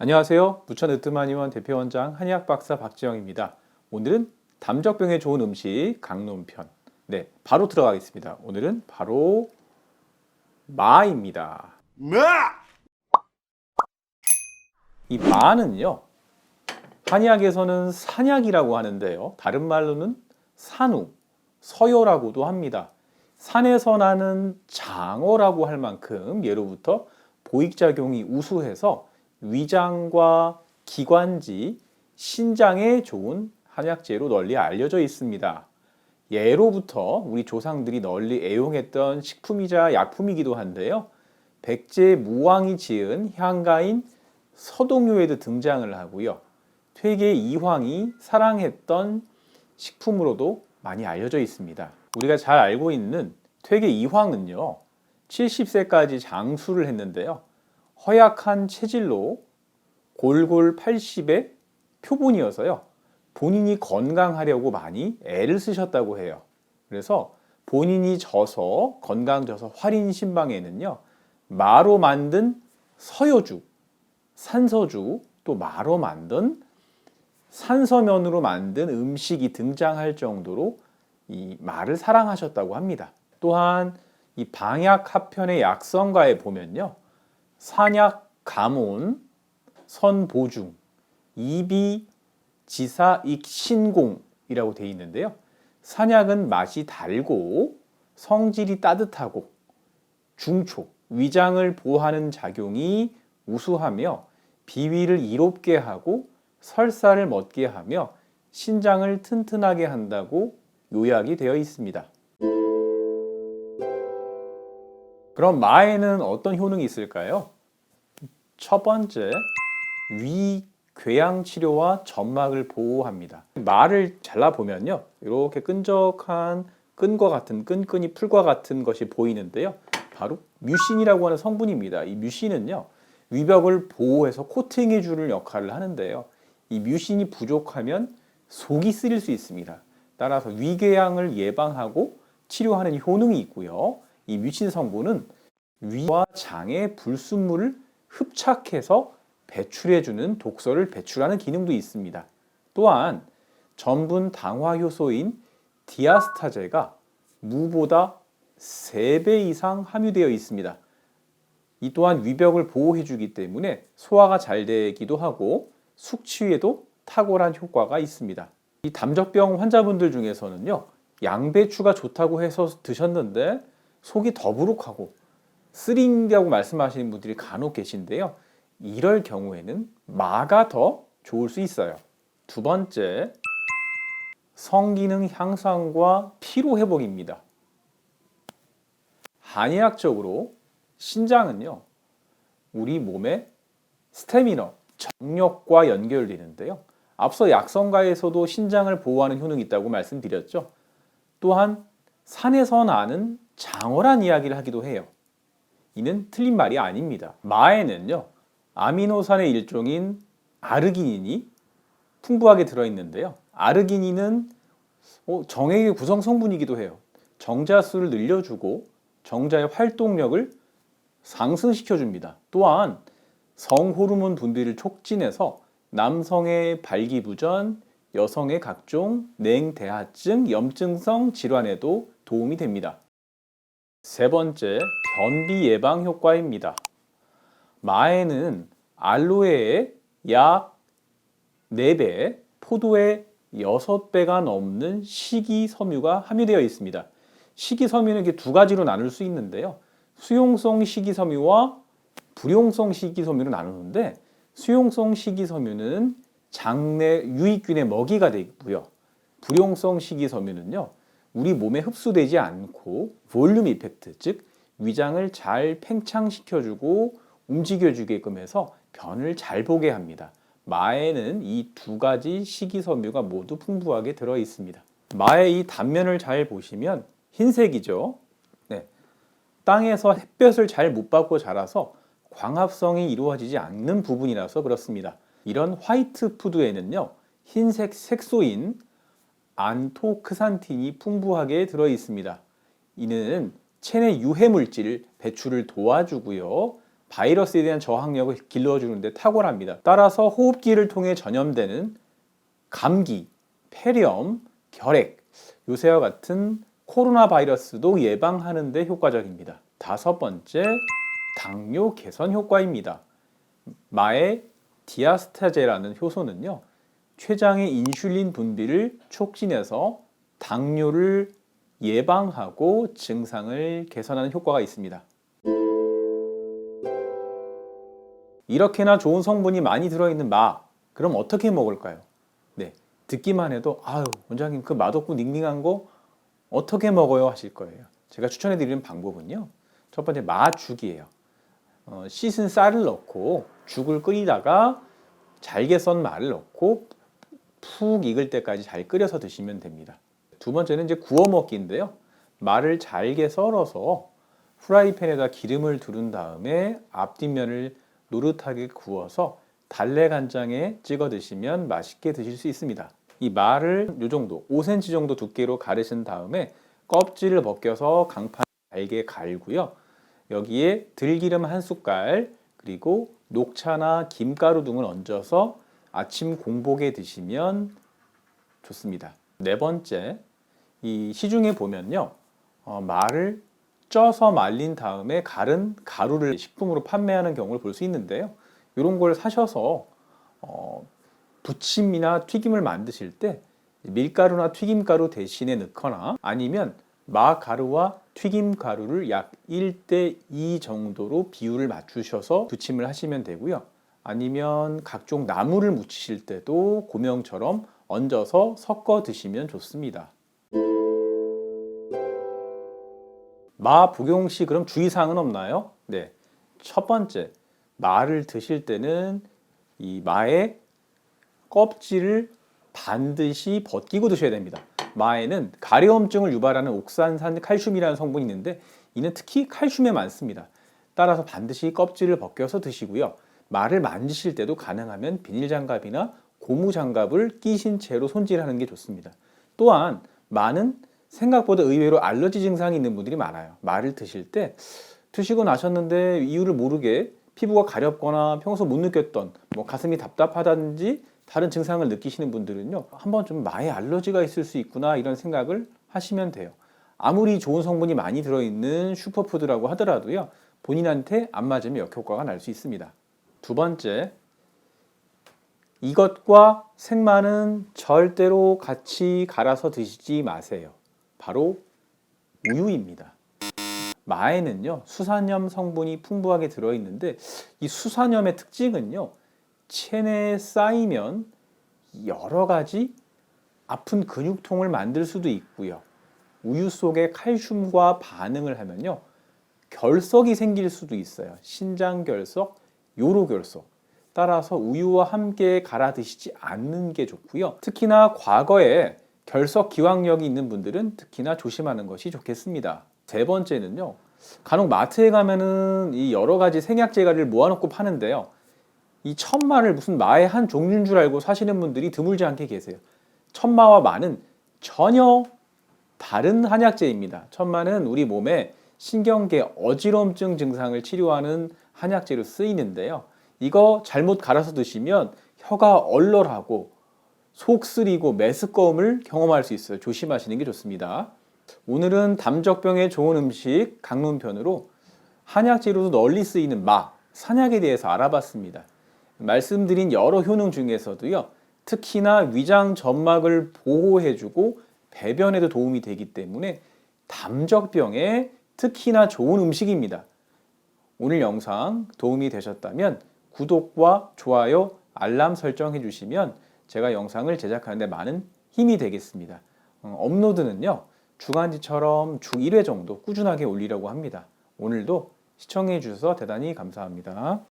안녕하세요. 부천 으뜸한의원 대표원장 한의학 박사 박지영입니다. 오늘은 담적병에 좋은 음식 강론편. 네, 바로 들어가겠습니다. 오늘은 바로 마입니다. 이 마는요. 한의학에서는 산약이라고 하는데요. 다른 말로는 산우, 서요라고도 합니다. 산에서 나는 장어라고 할 만큼 예로부터 보익작용이 우수해서 위장과 기관지, 신장에 좋은 한약재로 널리 알려져 있습니다. 예로부터 우리 조상들이 널리 애용했던 식품이자 약품이기도 한데요. 백제 무왕이 지은 향가인 서동요에도 등장을 하고요. 퇴계 이황이 사랑했던 식품으로도 많이 알려져 있습니다. 우리가 잘 알고 있는 퇴계 이황은요. 70세까지 장수를 했는데요. 허약한 체질로 골골 80의 표본이어서요. 본인이 건강하려고 많이 애를 쓰셨다고 해요. 그래서 본인이 져서 건강져서 활인 신방에는요. 마로 만든 서효주, 산서주, 또 마로 만든 산서면으로 만든 음식이 등장할 정도로 이 말을 사랑하셨다고 합니다. 또한 이 방약 합편의 약성가에 보면요. 산약 가몬 선보중 이비 지사 익신공이라고 되어 있는데요. 산약은 맛이 달고 성질이 따뜻하고 중촉 위장을 보호하는 작용이 우수하며 비위를 이롭게 하고 설사를 멎게 하며 신장을 튼튼하게 한다고 요약이 되어 있습니다. 그럼 마에는 어떤 효능이 있을까요? 첫 번째, 위 궤양 치료와 점막을 보호합니다. 마를 잘라 보면요, 이렇게 끈적한 끈과 같은 끈끈이 풀과 같은 것이 보이는데요. 바로 뮤신이라고 하는 성분입니다. 이 뮤신은요, 위벽을 보호해서 코팅해 주는 역할을 하는데요. 이 뮤신이 부족하면 속이 쓰릴 수 있습니다. 따라서 위궤양을 예방하고 치료하는 효능이 있고요. 이 뮤신 성분은 위와 장의 불순물을 흡착해서 배출해주는 독소를 배출하는 기능도 있습니다. 또한 전분 당화 효소인 디아스타제가 무보다 3배 이상 함유되어 있습니다. 이 또한 위벽을 보호해주기 때문에 소화가 잘 되기도 하고 숙취에도 탁월한 효과가 있습니다. 이 담적병 환자분들 중에서는요, 양배추가 좋다고 해서 드셨는데 속이 더부룩하고 쓰린다고 말씀하시는 분들이 간혹 계신데요. 이럴 경우에는 마가 더 좋을 수 있어요. 두 번째, 성기능 향상과 피로 회복입니다. 한의학적으로 신장은요, 우리 몸의 스태미너, 정력과 연결되는데요. 앞서 약성가에서도 신장을 보호하는 효능이 있다고 말씀드렸죠. 또한 산에서 나는 장어란 이야기를 하기도 해요. 이는 틀린 말이 아닙니다. 마에는요, 아미노산의 일종인 아르기닌이 풍부하게 들어있는데요. 아르기닌은 어, 정액의 구성 성분이기도 해요. 정자 수를 늘려주고 정자의 활동력을 상승시켜 줍니다. 또한 성호르몬 분비를 촉진해서 남성의 발기부전, 여성의 각종 냉대하증, 염증성 질환에도 도움이 됩니다. 세 번째, 변비 예방 효과입니다. 마에는 알로에의 약 4배, 포도의 6배가 넘는 식이섬유가 함유되어 있습니다. 식이섬유는 이렇게 두 가지로 나눌 수 있는데요. 수용성 식이섬유와 불용성 식이섬유로 나누는데 수용성 식이섬유는 장내 유익균의 먹이가 되고요. 불용성 식이섬유는요. 우리 몸에 흡수되지 않고 볼륨 이펙트, 즉 위장을 잘 팽창시켜주고 움직여주게끔 해서 변을 잘 보게 합니다. 마에는 이 두 가지 식이섬유가 모두 풍부하게 들어 있습니다. 마의 이 단면을 잘 보시면 흰색이죠. 네. 땅에서 햇볕을 잘 못 받고 자라서 광합성이 이루어지지 않는 부분이라서 그렇습니다. 이런 화이트 푸드에는요, 흰색 색소인 안토크산틴이 풍부하게 들어 있습니다. 이는 체내 유해 물질 배출을 도와주고요. 바이러스에 대한 저항력을 길러주는데 탁월합니다. 따라서 호흡기를 통해 전염되는 감기, 폐렴, 결핵, 요새와 같은 코로나 바이러스도 예방하는 데 효과적입니다. 다섯 번째, 당뇨 개선 효과입니다. 마의 디아스타제라는 효소는요, 췌장의 인슐린 분비를 촉진해서 당뇨를 예방하고 증상을 개선하는 효과가 있습니다. 이렇게나 좋은 성분이 많이 들어있는 마, 그럼 어떻게 먹을까요? 네, 듣기만 해도 아유 원장님 그 맛없고 닝닝한 거 어떻게 먹어요 하실 거예요. 제가 추천해드리는 방법은요. 첫 번째 마죽이에요. 어, 씻은 쌀을 넣고 죽을 끓이다가 잘게 썬 마를 넣고 푹 익을 때까지 잘 끓여서 드시면 됩니다. 두 번째는 이제 구워 먹기인데요. 마를 잘게 썰어서 프라이팬에다 기름을 두른 다음에 앞뒷면을 노릇하게 구워서 달래 간장에 찍어 드시면 맛있게 드실 수 있습니다. 이 마를 요 정도 5cm 정도 두께로 가르신 다음에 껍질을 벗겨서 강판 잘게 갈고요. 여기에 들기름 한 숟갈 그리고 녹차나 김가루 등을 얹어서 아침 공복에 드시면 좋습니다. 네 번째, 이 시중에 보면요, 어, 말을 쪄서 말린 다음에 갈은 가루를 식품으로 판매하는 경우를 볼 수 있는데요. 이런 걸 사셔서 어, 부침이나 튀김을 만드실 때 밀가루나 튀김가루 대신에 넣거나 아니면 마가루와 튀김가루를 약 1대 2 정도로 비율을 맞추셔서 부침을 하시면 되고요. 아니면 각종 나물을 무치실 때도 고명처럼 얹어서 섞어 드시면 좋습니다. 마 복용 시 그럼 주의사항은 없나요? 네. 첫 번째, 마를 드실 때는 이 마의 껍질을 반드시 벗기고 드셔야 됩니다. 마에는 가려움증을 유발하는 옥산산 칼슘이라는 성분이 있는데 이는 특히 칼슘에 많습니다. 따라서 반드시 껍질을 벗겨서 드시고요. 마를 만지실 때도 가능하면 비닐 장갑이나 고무 장갑을 끼신 채로 손질하는 게 좋습니다. 또한 마는 생각보다 의외로 알러지 증상이 있는 분들이 많아요. 말을 드실 때 드시고 나셨는데 이유를 모르게 피부가 가렵거나 평소 못 느꼈던 뭐 가슴이 답답하다든지 다른 증상을 느끼시는 분들은요 한번 좀 마에 알러지가 있을 수 있구나 이런 생각을 하시면 돼요. 아무리 좋은 성분이 많이 들어있는 슈퍼푸드라고 하더라도요 본인한테 안 맞으면 역효과가 날 수 있습니다. 두 번째 이것과 생마는 절대로 같이 갈아서 드시지 마세요. 바로 우유입니다. 마에는요 수산염 성분이 풍부하게 들어있는데 이 수산염의 특징은요 체내에 쌓이면 여러 가지 아픈 근육통을 만들 수도 있고요. 우유 속에 칼슘과 반응을 하면요 결석이 생길 수도 있어요. 신장 결석, 요로 결석. 따라서 우유와 함께 갈아 드시지 않는 게 좋고요. 특히나 과거에 결석 기왕력이 있는 분들은 특히나 조심하는 것이 좋겠습니다. 세 번째는요. 간혹 마트에 가면은 이 여러 가지 생약제가를 모아놓고 파는데요. 이 천마를 무슨 마의 한 종류인 줄 알고 사시는 분들이 드물지 않게 계세요. 천마와 마는 전혀 다른 한약제입니다. 천마는 우리 몸에 신경계 어지럼증 증상을 치료하는 한약제로 쓰이는데요. 이거 잘못 갈아서 드시면 혀가 얼얼하고 속 쓰리고 메스꺼움을 경험할 수 있어요. 조심하시는 게 좋습니다. 오늘은 담적병에 좋은 음식 강론편으로 한약재로도 널리 쓰이는 마, 산약에 대해서 알아봤습니다. 말씀드린 여러 효능 중에서도요. 특히나 위장 점막을 보호해주고 배변에도 도움이 되기 때문에 담적병에 특히나 좋은 음식입니다. 오늘 영상 도움이 되셨다면 구독과 좋아요, 알람 설정해 주시면 제가 영상을 제작하는데 많은 힘이 되겠습니다. 어, 업로드는요, 주간지처럼 주 1회 정도 꾸준하게 올리려고 합니다. 오늘도 시청해 주셔서 대단히 감사합니다.